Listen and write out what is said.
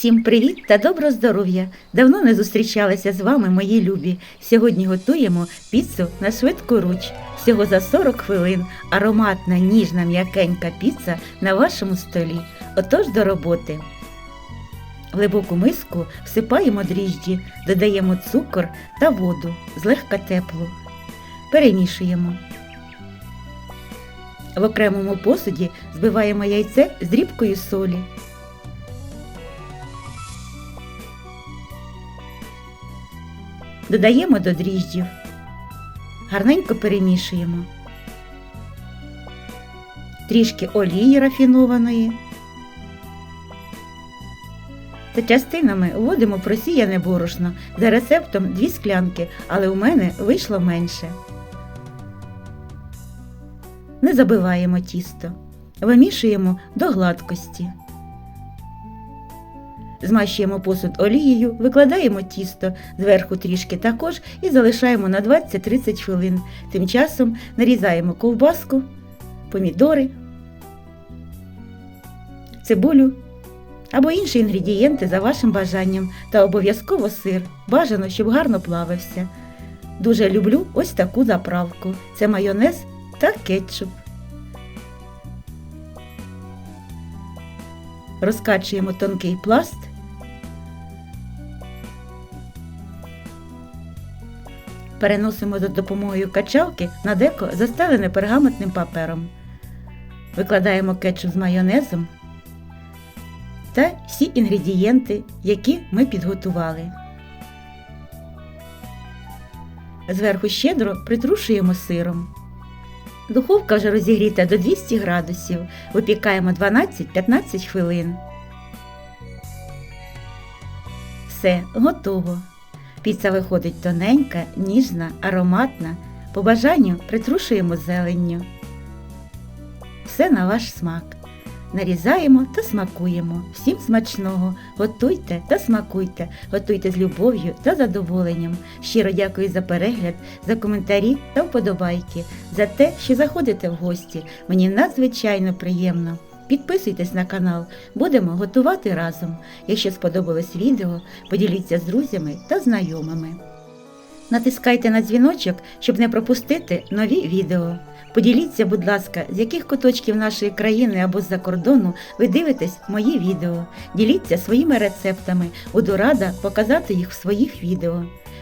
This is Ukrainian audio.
Всім привіт та доброго здоров'я! Давно не зустрічалася з вами, мої любі. Сьогодні готуємо піцу на швидку руч. Всього за 40 хвилин ароматна, ніжна, м'якенька піца на вашому столі. Отож до роботи. В глибоку миску всипаємо дріжджі, додаємо цукор та воду, злегка теплу. Перемішуємо. В окремому посуді збиваємо яйце з дрібкою солі. Додаємо до дріжджів. Гарненько перемішуємо. Трішки олії рафінованої. Та частинами вводимо просіяне борошно за рецептом 2 склянки, але у мене вийшло менше. Не забиваємо тісто. Вимішуємо до гладкості. Змащуємо посуд олією, викладаємо тісто зверху трішки також і залишаємо на 20-30 хвилин. Тим часом нарізаємо ковбаску, помідори, цибулю або інші інгредієнти за вашим бажанням та обов'язково сир. Бажано, щоб гарно плавився. Дуже люблю ось таку заправку. Це майонез та кетчуп. Розкачуємо тонкий пласт. Переносимо за допомогою качалки на деко застелене пергаментним папером. Викладаємо кетчуп з майонезом та всі інгредієнти, які ми підготували. Зверху щедро притрушуємо сиром. Духовка вже розігріта до 200 градусів. Випікаємо 12-15 хвилин. Все, готово. Піца виходить тоненька, ніжна, ароматна. По бажанню притрушуємо зеленню. Все на ваш смак. Нарізаємо та смакуємо. Всім смачного. Готуйте та смакуйте. Готуйте з любов'ю та задоволенням. Щиро дякую за перегляд, за коментарі та вподобайки, за те, що заходите в гості. Мені надзвичайно приємно. Підписуйтесь на канал, будемо готувати разом. Якщо сподобалось відео, поділіться з друзями та знайомими. Натискайте на дзвіночок, щоб не пропустити нові відео. Поділіться, будь ласка, з яких куточків нашої країни або з-за кордону ви дивитесь мої відео. Діліться своїми рецептами. Буду рада показати їх в своїх відео.